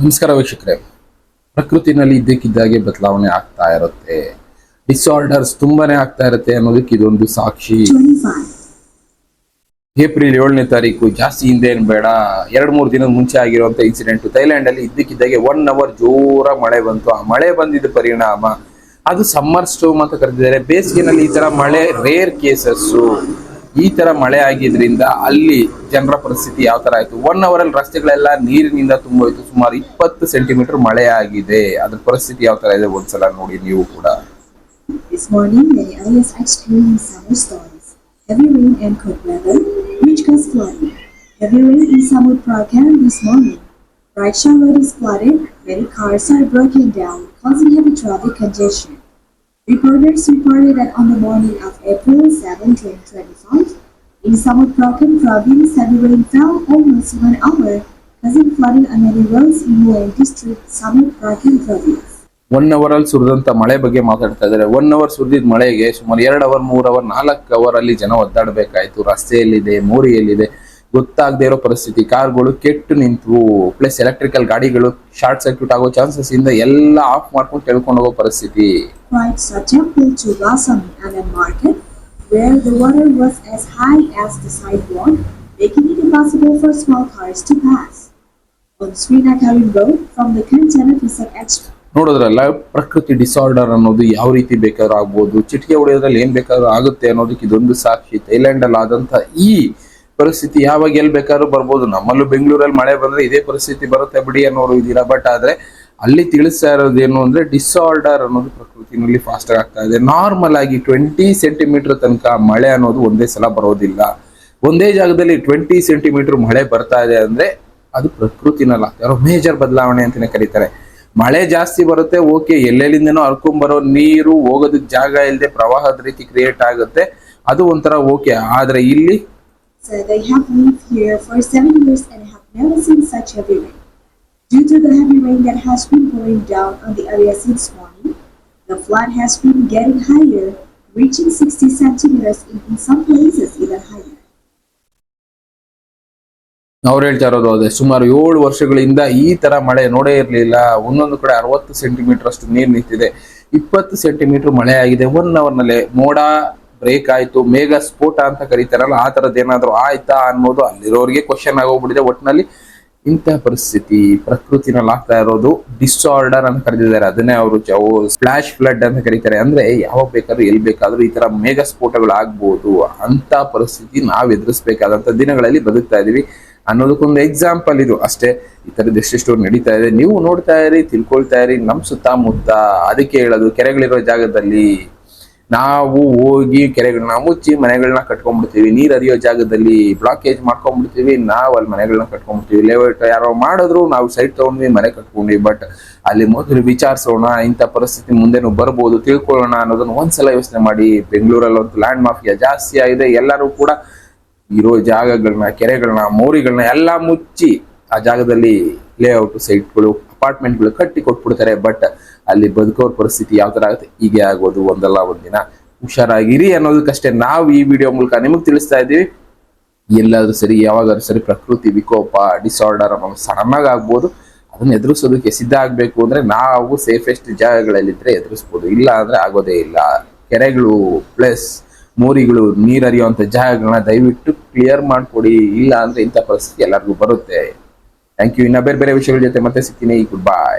ನಮಸ್ಕಾರ ವೀಕ್ಷಕರೇ. ಪ್ರಕೃತಿನಲ್ಲಿ ಇದ್ದಕ್ಕಿದ್ದಾಗೆ ಬದಲಾವಣೆ ಆಗ್ತಾ ಇರುತ್ತೆ. ಡಿಸಾರ್ಡರ್ಸ್ ತುಂಬಾನೇ ಆಗ್ತಾ ಇರುತ್ತೆ ಅನ್ನೋದಕ್ಕೆ ಇದೊಂದು ಸಾಕ್ಷಿ. 25, ಏಪ್ರಿಲ್ ಏಳನೇ ತಾರೀಕು ಜಾಸ್ತಿ ಹಿಂದೆ ಏನು ಬೇಡ. ಎರಡು ಮೂರು ದಿನದ ಮುಂಚೆ ಆಗಿರುವಂತ ಇನ್ಸಿಡೆಂಟ್ ಥೈಲ್ಯಾಂಡ್ ಅಲ್ಲಿ ಇದ್ದಕ್ಕಿದ್ದಾಗೆ ಒನ್ ಅವರ್ ಜೋರ ಮಳೆ ಬಂತು. ಆ ಮಳೆ ಬಂದಿದ್ದ ಪರಿಣಾಮ ಅದು ಸಮ್ಮರ್ ಸ್ಟೋಮ್ ಅಂತ ಕರೆದಿದ್ದಾರೆ. ಬೇಸಿಗೆನಲ್ಲಿ ಈ ತರ ಮಳೆ ರೇರ್ ಕೇಸಸ್ ಈ ತರ ಮಳೆ ಆಗಿದ್ರಿಂದ ಅಲ್ಲಿ ಜನರ ಪರಿಸ್ಥಿತಿ ಯಾವ ತರ ಆಯ್ತು ಒನ್ ಅವರ್ ಅಲ್ಲಿ ರಸ್ತೆಗಳೆಲ್ಲ ನೀರಿನಿಂದ ತುಂಬೋಯ್ತು ಸುಮಾರು ಇಪ್ಪತ್ತು ಸೆಂಟಿಮೀಟರ್ ಮಳೆ ಆಗಿದೆ ಅದ್ರ ಪರಿಸ್ಥಿತಿ ಯಾವ ತರ ಇದೆ ಒಂದ್ಸಲ ನೋಡಿ ನೀವು ಕೂಡ This morning, many areas experienced summer storms, heavy rain and cold weather, in Samut Prakan this morning. Raksha Road is flooded, many cars are broken down, causing heavy traffic congestion. Reporters reported that on the morning of April 7, 2025, in Samut broken province, heavy rain fell almost one hour, causing flooding on many roads in Muang district, Samut broken province. One hour ಅಲ್ಲಿ ಸುರಿದಂತ ಮಳೆ ಬಗ್ಗೆ ಮಾತಾಡ್ತಾ ಇದ್ದಾರೆ one hour ಸುರಿದಿದ ಮಳೆಗೆ ಸುಮಾರು ಎರಡು hour ಮೂರು ಅವರ್ ನಾಲ್ಕು ಅವರ್ ಅಲ್ಲಿ ಜನ ಒದ್ದಾಡಬೇಕಾಯ್ತು ರಸ್ತೆಯಲ್ಲಿದೆ ಮೋರಿಯಲ್ಲಿದೆ ಗೊತ್ತಾಗದೇ ಇರೋ ಪರಿಸ್ಥಿತಿ. ಕಾರ್ಗಳು ಕೆಟ್ಟು ನಿಂತು ಪ್ಲಸ್ ಎಲೆಕ್ಟ್ರಿಕಲ್ ಗಾಡಿಗಳು ಶಾರ್ಟ್ ಸರ್ಕ್ಯೂಟ್ ಆಗೋ ಚಾನ್ಸಸ್ ಇಂದ ಎಲ್ಲ ಆಫ್ ಮಾಡ್ಕೊಂಡು ತಿಳ್ಕೊಂಡು ಹೋಗೋ ಪರಿಸ್ಥಿತಿ. Quite a temple to Lasami and a market where the water was as high as the sidewalk, making it impossible for small cars to pass. On Srinakarin Road, from the Extra. ನೋಡಿದ್ರಲ್ಲ ಪ್ರಕೃತಿ disorder ಅನ್ನೋದು ಯಾವ ರೀತಿ ಬೇಕಾದ್ರೂ ಆಗ್ಬೋದು. ಚಿಟಿಕೆ ಹೊಡೆಯೋದ್ರಲ್ಲಿ ಏನ್ ಬೇಕಾದ್ರೂ ಆಗುತ್ತೆ ಅನ್ನೋದಕ್ಕೆ ಇದೊಂದು ಸಾಕ್ಷಿ. ಥೈಲ್ಯಾಂಡ್ ಅಲ್ಲಿ ಆದಂತ ಈ ಪರಿಸ್ಥಿತಿ ಯಾವಾಗ ಎಲ್ಲಿ ಬೇಕಾದ್ರೂ ಬರ್ಬೋದು. ನಮ್ಮಲ್ಲೂ ಬೆಂಗಳೂರಲ್ಲಿ ಮಳೆ ಬಂದ್ರೆ ಇದೇ ಪರಿಸ್ಥಿತಿ ಬರುತ್ತೆ ಬಿಡಿ ಅನ್ನೋರು ಇದ್ದೀರಾ? ಬಟ್ ಆದ್ರೆ ಅಲ್ಲಿ ತಿಳಿಸ್ತಾ ಇರೋದು ಏನು ಅಂದ್ರೆ ಡಿಸಾರ್ಡರ್ ಅನ್ನೋದು ಪ್ರಕೃತಿನಲ್ಲಿ ಫಾಸ್ಟ್ ಆಗಿ ಆಗ್ತಾ ಇದೆ. ನಾರ್ಮಲ್ ಆಗಿ ಟ್ವೆಂಟಿ ಸೆಂಟಿಮೀಟರ್ ತನಕ ಮಳೆ ಅನ್ನೋದು ಒಂದೇ ಸಲ ಬರೋದಿಲ್ಲ. ಒಂದೇ ಜಾಗದಲ್ಲಿ ಟ್ವೆಂಟಿ ಸೆಂಟಿಮೀಟರ್ ಮಳೆ ಬರ್ತಾ ಇದೆ ಅಂದ್ರೆ ಅದು ಪ್ರಕೃತಿನಲ್ಲ. ಯಾರೋ ಮೇಜರ್ ಬದಲಾವಣೆ ಅಂತಾನೆ ಕರೀತಾರೆ. ಮಳೆ ಜಾಸ್ತಿ ಬರುತ್ತೆ ಓಕೆ ಎಲ್ಲೆಲ್ಲಿಂದನೋ ಹರ್ಕೊಂಡ್ ಬರೋ ನೀರು ಹೋಗೋದಕ್ಕೆ ಜಾಗ ಇಲ್ಲದೆ ಪ್ರವಾಹದ ರೀತಿ ಕ್ರಿಯೇಟ್ ಆಗುತ್ತೆ. ಅದು ಒಂಥರ ಓಕೆ ಆದ್ರೆ ಇಲ್ಲಿ So they have lived here for seven years and have never seen such heavy rain. Due to the heavy rain that has been pouring down on the area since morning, the flood has been getting higher, reaching 60 centimeters in, in some places even higher. ಅವ್ರು ಹೇಳ್ತಾ ಇರೋದು ಅದೇ ಸುಮಾರು ಏಳು ವರ್ಷಗಳಿಂದ ಈ ತರ ಮಳೆ ನೋಡೇ ಇರಲಿಲ್ಲ ಒಂದೊಂದು ಕಡೆ ಅರವತ್ತು ಸೆಂಟಿಮೀಟರ್ ಅಷ್ಟು ನೀರು ನಿಂತಿದೆ ಇಪ್ಪತ್ತು ಸೆಂಟಿಮೀಟರ್ ಮಳೆ ಆಗಿದೆ ಒನ್ ಅವರ್ ನಲ್ಲೇ ಮೋಡ ಬ್ರೇಕ್ ಆಯ್ತು, ಮೇಘ ಸ್ಫೋಟ ಅಂತ ಕರೀತಾರಲ್ಲ, ಆ ತರದ್ ಏನಾದ್ರು ಆಯ್ತಾ ಅನ್ನೋದು ಅಲ್ಲಿರೋರಿಗೆ ಕ್ವಶನ್ ಆಗೋಗ್ಬಿಟ್ಟಿದೆ. ಒಟ್ಟಿನಲ್ಲಿ ಇಂಥ ಪರಿಸ್ಥಿತಿ, ಪ್ರಕೃತಿನಲ್ಲಿ ಆಗ್ತಾ ಇರೋದು ಡಿಸ್ಆರ್ಡರ್ ಅಂತ ಕರೆದಿದ್ದಾರೆ. ಅದನ್ನೇ ಅವರು ಫ್ಲಾಶ್ ಫ್ಲಡ್ ಅಂತ ಕರೀತಾರೆ. ಅಂದ್ರೆ ಯಾವಾಗ ಬೇಕಾದ್ರೂ, ಎಲ್ಲಿ ಬೇಕಾದ್ರೂ ಈ ತರ ಮೇಘ ಸ್ಫೋಟಗಳಾಗ್ಬೋದು. ಅಂತ ಪರಿಸ್ಥಿತಿ ನಾವು ಎದುರಿಸಬೇಕಾದಂತ ದಿನಗಳಲ್ಲಿ ಬದುಕ್ತಾ ಇದೀವಿ. ಅನ್ನೋದಕ್ಕೊಂದು ಎಕ್ಸಾಂಪಲ್ ಇದು. ಅಷ್ಟೇ, ಈ ತರ ಎಷ್ಟೆಷ್ಟು ನಡೀತಾ ಇದೆ. ನೀವು ನೋಡ್ತಾ ಇರಿ, ತಿಳ್ಕೊಳ್ತಾ ಇರಿ ನಮ್ಮ ಸುತ್ತಮುತ್ತ, ಅದಕ್ಕೆ ಹೇಳೋದು, ಕೆರೆಗಳಿರೋ ಜಾಗದಲ್ಲಿ ನಾವು ಹೋಗಿ ಕೆರೆಗಳನ್ನ ಮುಚ್ಚಿ ಮನೆಗಳನ್ನ ಕಟ್ಕೊಂಡ್ಬಿಡ್ತೀವಿ. ನೀರು ಹರಿಯೋ ಜಾಗದಲ್ಲಿ ಬ್ಲಾಕೇಜ್ ಮಾಡ್ಕೊಂಡ್ಬಿಡ್ತೀವಿ. ನಾವು ಅಲ್ಲಿ ಮನೆಗಳನ್ನ ಕಟ್ಕೊಂಡ್ಬಿಡ್ತೀವಿ. ಲೇಔಟ್ ಯಾರೋ ಮಾಡಿದ್ರು, ನಾವು ಸೈಟ್ ತಗೊಂಡ್ವಿ, ಮನೆ ಕಟ್ಕೊಂಡ್ವಿ. ಬಟ್ ಅಲ್ಲಿ ಮೊದಲು ವಿಚಾರಿಸೋಣ, ಇಂಥ ಪರಿಸ್ಥಿತಿ ಮುಂದೆನೂ ಬರ್ಬೋದು, ತಿಳ್ಕೊಳ್ಳೋಣ ಅನ್ನೋದನ್ನ ಒಂದ್ಸಲ ಯೋಚನೆ ಮಾಡಿ. ಬೆಂಗಳೂರಲ್ಲಿ ಒಂದು ಲ್ಯಾಂಡ್ ಮಾಫಿಯಾ ಜಾಸ್ತಿ ಆಗಿದೆ. ಎಲ್ಲರೂ ಕೂಡ ಇರೋ ಜಾಗಗಳನ್ನ ಕೆರೆಗಳನ್ನ ಮೋರಿಗಳನ್ನ ಎಲ್ಲ ಮುಚ್ಚಿ ಆ ಜಾಗದಲ್ಲಿ ಲೇಔಟ್ ಸೈಟ್ಗಳು ಅಪಾರ್ಟ್ಮೆಂಟ್ಗಳು ಕಟ್ಟಿ ಕೊಟ್ಬಿಡ್ತಾರೆ. ಬಟ್ ಅಲ್ಲಿ ಬದುಕೋ ಪರಿಸ್ಥಿತಿ ಯಾವ ಥರ ಆಗುತ್ತೆ? ಹೀಗೆ ಆಗೋದು ಒಂದಲ್ಲ ಒಂದಿನ. ಹುಷಾರಾಗಿರಿ ಅನ್ನೋದಕ್ಕಷ್ಟೇ ನಾವು ಈ ವಿಡಿಯೋ ಮೂಲಕ ನಿಮಗೆ ತಿಳಿಸ್ತಾ ಇದ್ದೀವಿ. ಎಲ್ಲಾದ್ರೂ ಸರಿ, ಯಾವಾಗಾದ್ರೂ ಸರಿ ಪ್ರಕೃತಿ ವಿಕೋಪ ಡಿಸಾರ್ಡರ್ ಅನ್ನೋದು ಸಡನ್ ಆಗಿ ಆಗ್ಬೋದು. ಅದನ್ನ ಎದುರಿಸೋದಕ್ಕೆ ಸಿದ್ಧ ಆಗಬೇಕು ಅಂದ್ರೆ ನಾವು ಸೇಫೆಸ್ಟ್ ಜಾಗಗಳಲ್ಲಿದ್ದರೆ ಎದುರಿಸ್ಬೋದು. ಇಲ್ಲ ಅಂದ್ರೆ ಆಗೋದೇ ಇಲ್ಲ. ಕೆರೆಗಳು ಪ್ಲಸ್ ಮೋರಿಗಳು, ನೀರು ಹರಿಯುವಂಥ ಜಾಗಗಳನ್ನ ದಯವಿಟ್ಟು ಕ್ಲಿಯರ್ ಮಾಡ್ಕೊಡಿ. ಇಲ್ಲ ಅಂದ್ರೆ ಇಂಥ ಪರಿಸ್ಥಿತಿ ಎಲ್ಲರಿಗೂ ಬರುತ್ತೆ. ಥ್ಯಾಂಕ್ ಯು ಇನ್ನ ಬೇರೆ ಬೇರೆ ವಿಷಯಗಳ ಜೊತೆ ಮತ್ತೆ ಸಿಗ್ತೀನಿ ಗುಡ್ ಬಾಯ್